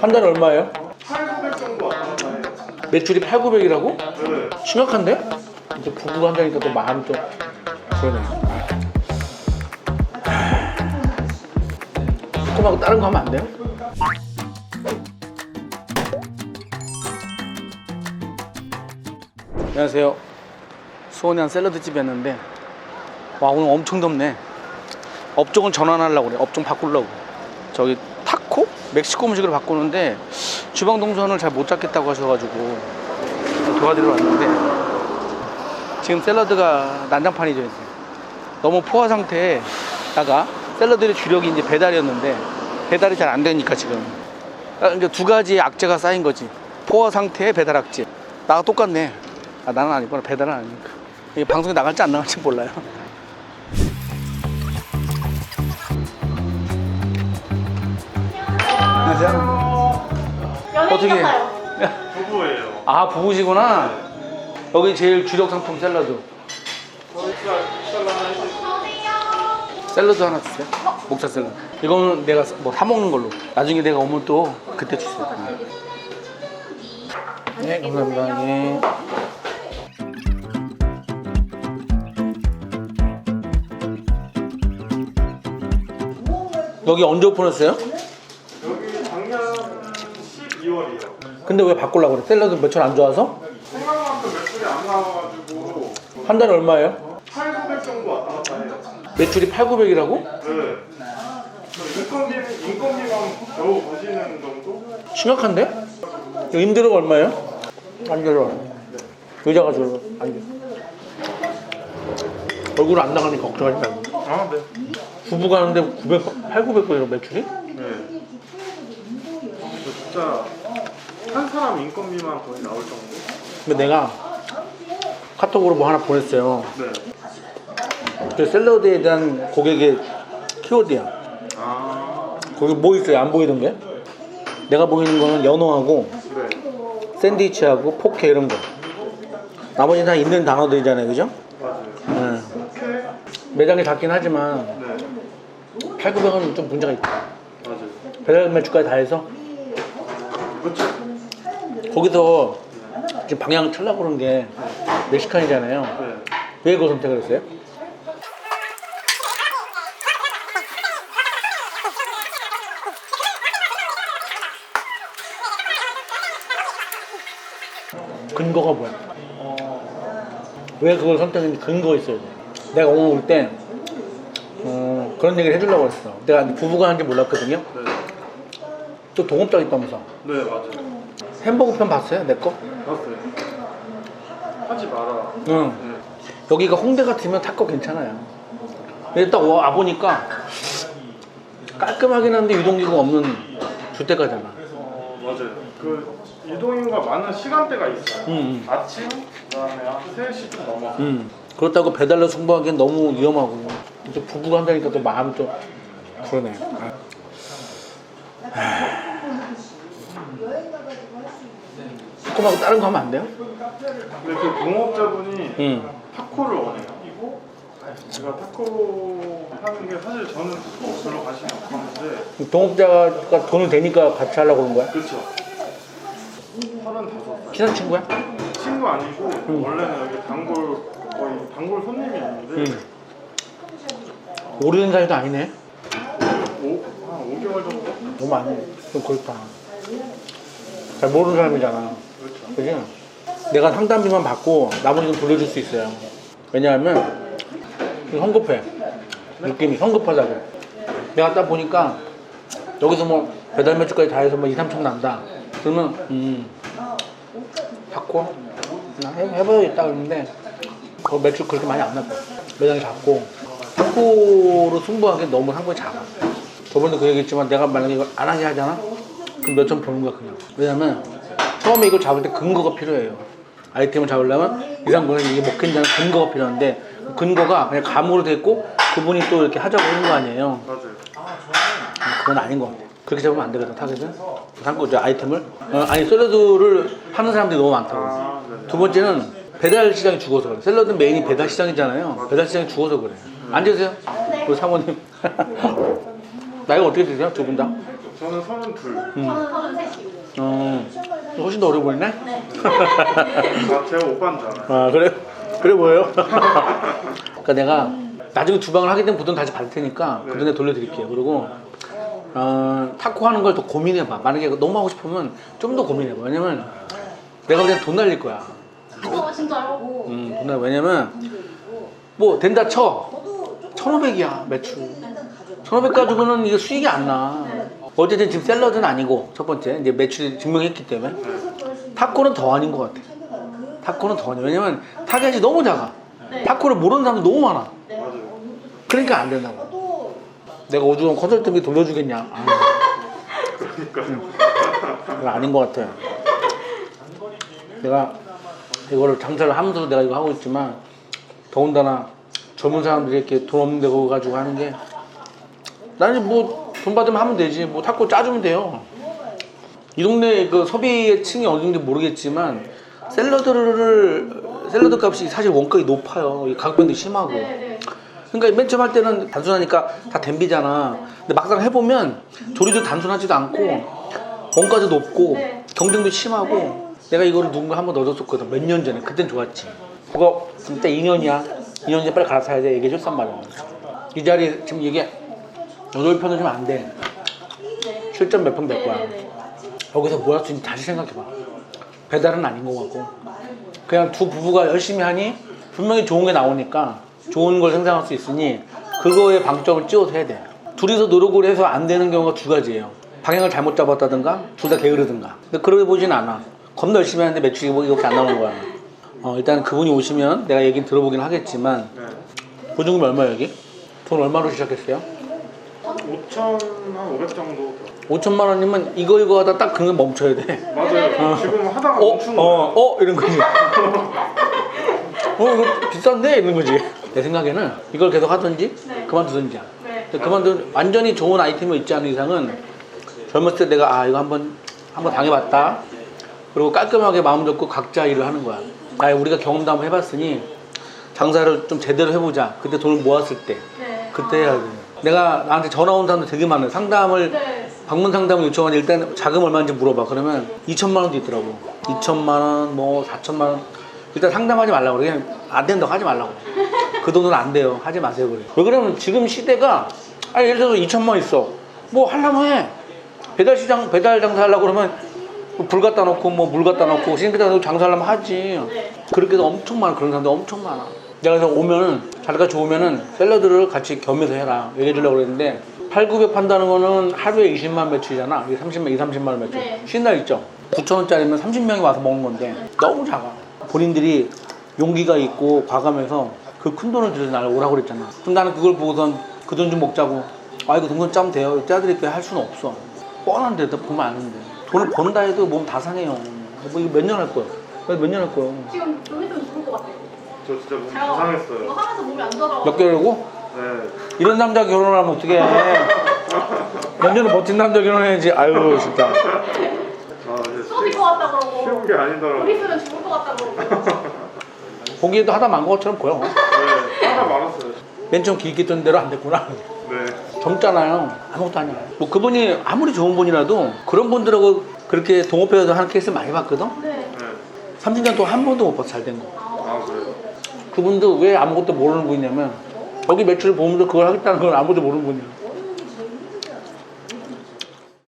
한 달에 얼마예요? 8,900 정도 왔던 거예요. 매출이 8, 900이라고? 네. 심각한데? 이제 부부가 한다니까 또 마음이 또 그러네. 조금하고 다른 거 하면 안 돼요? 안녕하세요. 수원에 한 샐러드 집에 왔는데 와 오늘 엄청 덥네. 업종을 전환하려고 그래. 업종 바꾸려고. 저기 타코? 멕시코 음식으로 바꾸는데 주방 동선을 잘 못 잡겠다고 하셔가지고 도와드리러 왔는데 지금 샐러드가 난장판이죠 이제 너무 포화 상태에다가 샐러드의 주력이 이제 배달이었는데 배달이 잘 안 되니까 지금. 아, 이제 두 가지 악재가 쌓인 거지. 포화 상태의 배달 악재. 나가 똑같네. 아 나는 아니구나. 배달은 아니니까. 방송에 나갈지 안 나갈지 몰라요 안녕하세요 어떻게 부부예요. 아 부부시구나 여기 제일 주력 상품 샐러드. 샐러드 하나 주세요. 목살 샐러드. 이거는 내가 뭐 사 먹는 걸로. 나중에 내가 오면 또 그때 주세요. 네, 감사합니다. 예. 여기 언제 오픈했어요? 여기 작년 12월이요. 근데 왜 바꾸려고 그래? 샐러드 매출 안 좋아서? 생각만큼 매출이 안 나와가지고 한 달에 얼마예요? 8,900 정도 왔다 갔다 해요. 매출이 8, 900이라고? 네. 저 인건비, 인건비만 겨우 버시는 정도? 심각한데? 이거 임대료가 얼마예요? 안 들어. 의자가 들어. 안 돼. 얼굴 안 나가니까 걱정하지 말고. 아, 네. 부부 가는데 900, 8, 900불이라고 매출이? 네. 저 진짜 한 사람 인건비만 거의 나올 정도? 근데 내가 카톡으로 뭐 하나 보냈어요. 네. 그 샐러드에 대한 고객의 키워드야. 아, 거기 뭐 있어요? 안 보이던 게? 내가 보이는 거는 연어하고 네. 샌드위치하고 포케 이런 거. 나머지는 다 있는 단어들이잖아요. 그죠? 맞아요. 네. 오케이. 매장이 작긴 하지만 네. 8, 900은 좀 문제가 있다. 맞아요. 배달 매출까지 다 해서 그렇죠. 거기서 지금 방향을 틀려고 그런 게 멕시칸이잖아요. 네. 왜 그거 선택을 했어요? 근거가 뭐야? 왜 그걸 선택했는지 근거가 있어야 돼. 내가 오늘 올 때, 어, 그런 얘기를 해주려고 했어. 내가 부부가 하는지 몰랐거든요. 네. 또 동업자 있다면서. 네, 맞아요. 햄버거 편 봤어요? 내 거? 봤어요. 하지 마라. 응. 네. 여기가 홍대 같으면 타거 괜찮아요. 근데 딱 와 보니까 깔끔하긴 한데 유동기구가 없는 주택가잖아. 어, 맞아요. 그 이동인구가 많은 시간대가 있어요. 응, 아침, 그다음에 3시 좀 넘어서. 응. 그렇다고 배달로 승부하기엔 너무 위험하고 또 부부가 한다니까 또 마음이 또 그러네. 아. 조금하고 다른 거 하면 안 돼요? 근데 그 동업자분이 응. 타코를 원해요. 제가 타코 하는 게 사실 저는 타코 별로 관심이 없었는데 동업자가 돈을 대니까 같이 하려고 그런 거야? 그렇죠. 35살. 친한 친구야? 친구 아니고 원래는 여기 단골 거의 단골 손님이었는데 응. 오래된 사이도 아니네. 오, 한 5개월 정도? 너무 안 해. 좀 그렇다. 잘 모르는 사람이잖아. 그지? 내가 상담비만 받고 나머지는 돌려줄 수 있어요. 왜냐하면 좀 성급해. 느낌이 성급하다고. 내가 딱 보니까 여기서 뭐 배달 매출까지 다 해서 뭐 2, 3천 난다. 그러면 음 바꿔. 나 해, 해봐야겠다 그러는데 그 매출 그렇게 많이 안 났고 매장이 작고 한코로 승부하기엔 너무 상권이 작아. 저번에도 그 얘기했지만 내가 만약에 이걸 안 하게 하잖아? 그럼 몇점 버는 거야 그냥. 왜냐면 처음에 이걸 잡을 때 근거가 필요해요. 아이템을 잡으려면 이 상권은 이게 먹힌다는 근거가 필요한데 그 근거가 그냥 감으로 됐고 그분이 또 이렇게 하자고 하는 거 아니에요. 맞아요. 그건 아닌 것 같아. 그렇게 잡으면 안 되거든 타겟은. 상권 저 아이템을. 어, 아니 샐러드를 하는 사람들이 너무 많다고. 아. 두 번째는 배달 시장이 죽어서 그래. 샐러드는 메인이 배달 시장이잖아요. 배달 시장이 죽어서 그래. 앉으세요. 우리 사모님. 나이가 어떻게 되세요? 두 분 다? 저는 32. 음. 어, 훨씬 더 어려 보이네? 아, 제가 오빠인잖아요. 아, 그래? 그래 보여요? 그러니까 내가 나중에 주방을 하게 되면 그 돈 다시 받을 테니까 그 돈에 돌려드릴게요. 그리고 어, 타코 하는 걸 더 고민해봐. 만약에 너무 하고 싶으면 좀 더 고민해봐. 왜냐면 내가 그냥 돈 날릴 거야. 어 진짜요? 음, 돈 날, 왜냐면 뭐 된다 쳐. 1,500이야 매출. 1,500 가지고는 이게 수익이 안 나. 어쨌든 지금 샐러드는 아니고 첫 번째 이제 매출이 증명했기 때문에 타코는 더 아닌 것 같아. 타코는 더 아니야. 왜냐면 타겟이 너무 작아. 타코를 모르는 사람도 너무 많아. 맞아요. 그러니까 안 된다고. 내가 오죽하면 컨설팅비 돌려주겠냐. 아, 그러니까. 아닌 것 같아. 내가 이거를 장사를 하면서도 내가 이거 하고 있지만 더군다나 젊은 사람들이 이렇게 돈 없는 데거 가지고 하는 게 나는 뭐 돈 받으면 하면 되지. 뭐 탁구 짜주면 돼요. 이 동네 그 소비의 층이 어느 정도 모르겠지만 샐러드를 샐러드 값이 사실 원가가 높아요. 이 가격 변동이 심하고. 그러니까 맨 처음 할 때는 단순하니까 다 덤비잖아. 근데 막상 해보면 조리도 단순하지도 않고 원가도 높고 경쟁도 심하고 내가 이거를 누군가 한번 넣어줬었거든. 몇 년 전에. 그땐 좋았지. 그거 진짜 2년이야. 2년 전에 빨리 갈아타야 돼. 얘기해줬단 말이야. 이 자리에 지금 이게 여덟 편은 좀 안돼. 실전 몇편 될 거야. 여기서 뭐 할 수 있는지 다시 생각해봐. 배달은 아닌 것 같고. 그냥 두 부부가 열심히 하니 분명히 좋은 게 나오니까 좋은 걸 생산할 수 있으니 그거에 방점을 찍어서 해야 돼. 둘이서 노력을 해서 안 되는 경우가 두 가지예요. 방향을 잘못 잡았다든가 둘 다 게으르든가. 근데 그러게 보진 않아. 겁나 열심히 하는데 매출이 뭐 이렇게 안 나오는 거야. 어, 일단 그분이 오시면 내가 얘기는 들어보긴 하겠지만. 네. 보증금 얼마 여기? 돈 얼마로 시작했어요? 5천 한500 정도. 5천만 원이면 이거 이거 하다 딱거 멈춰야 돼 맞아요. 지금 하다가 어? 멈춘 거예요. 어? 어? 이런 거지. 어, 이거 비싼데? 이런 거지. 내 생각에는 이걸 계속 하든지 그만두든지야. 근데 그만둔 완전히 좋은 아이템이 있지 않은 이상은 젊었을 때 내가 아, 이거 한번, 한번 당해봤다. 그리고 깔끔하게 마음 잡고 각자 일을 하는 거야. 아, 우리가 경험도 한번 해봤으니 장사를 좀 제대로 해보자. 그때 돈을 모았을 때. 그때 해야 돼. 내가 나한테 전화 온 사람도 되게 많아요. 상담을 방문 상담을 요청하니 일단 자금 얼마인지 물어봐. 그러면 2천만 원도 있더라고. 2천만 원, 뭐 4천만 원. 일단 상담하지 말라고 그래. 그냥 안 된다고 하지 말라고. 그 돈은 안 돼요. 하지 마세요. 그래. 왜 그러면 지금 시대가 아니 예를 들어서 2천만 원 있어. 뭐 하려면 해. 배달 시장 배달 장사 하려고 그러면 불 갖다 놓고 뭐 물 갖다 놓고 싱크대 놓고 장사하려면 하지. 그렇게 해서 엄청 많아. 그런 사람들 엄청 많아. 내가 그래서 오면은 자리가 좋으면은 샐러드를 같이 겸해서 해라. 얘기해 주려고 그랬는데 8, 900 판다는 거는 하루에 20만 매출이잖아. 이게 30만, 2, 30만 원 매출. 네. 쉬는 날 있죠. 9천 원짜리면 30명이 와서 먹는 건데 너무 작아. 본인들이 용기가 있고 과감해서 그 큰 돈을 들여서 나를 오라고 그랬잖아. 그럼 나는 그걸 보고선 그 돈 좀 먹자고. 아 이거 동전 짜면 돼요. 짜드릴게요. 할 수는 없어. 뻔한데 너 보면 아는데. 돈을 번다 해도 몸 다 상해요. 뭐 이거 몇 년 할 거야? 몇 년 할 거야? 지금 좀 있으면 죽을 것 같아요. 저 진짜 몸 제가 이거 이상했어요. 하면서 몸이 안 좋아가지고. 몇 개월이고? 네. 이런 남자 결혼하면 어떻게 해? 몇 년을 버틴 남자 결혼해야지. 아유 진짜. 아, 이제 쏟을 것 같다 그러고. 쉬운 게 아니더라고요. 우리 있으면 죽을 것 같다 그러고. 보기에도 하다 만 것처럼 보여. 네. 하나 많았어요. 맨 처음 길게 던 대로 안 됐구나. 네. 젊잖아요. 아무것도 아니야. 뭐 그분이 아무리 좋은 분이라도 그런 분들하고 그렇게 동업해서 하는 케이스 많이 봤거든? 네. 네. 30년 동안 한 번도 못 봤어, 잘된 거. 그분도 왜 아무것도 모르는 분이냐면 여기 매출을 보면서 그걸 하겠다는 걸 아무도 모르는 분이야.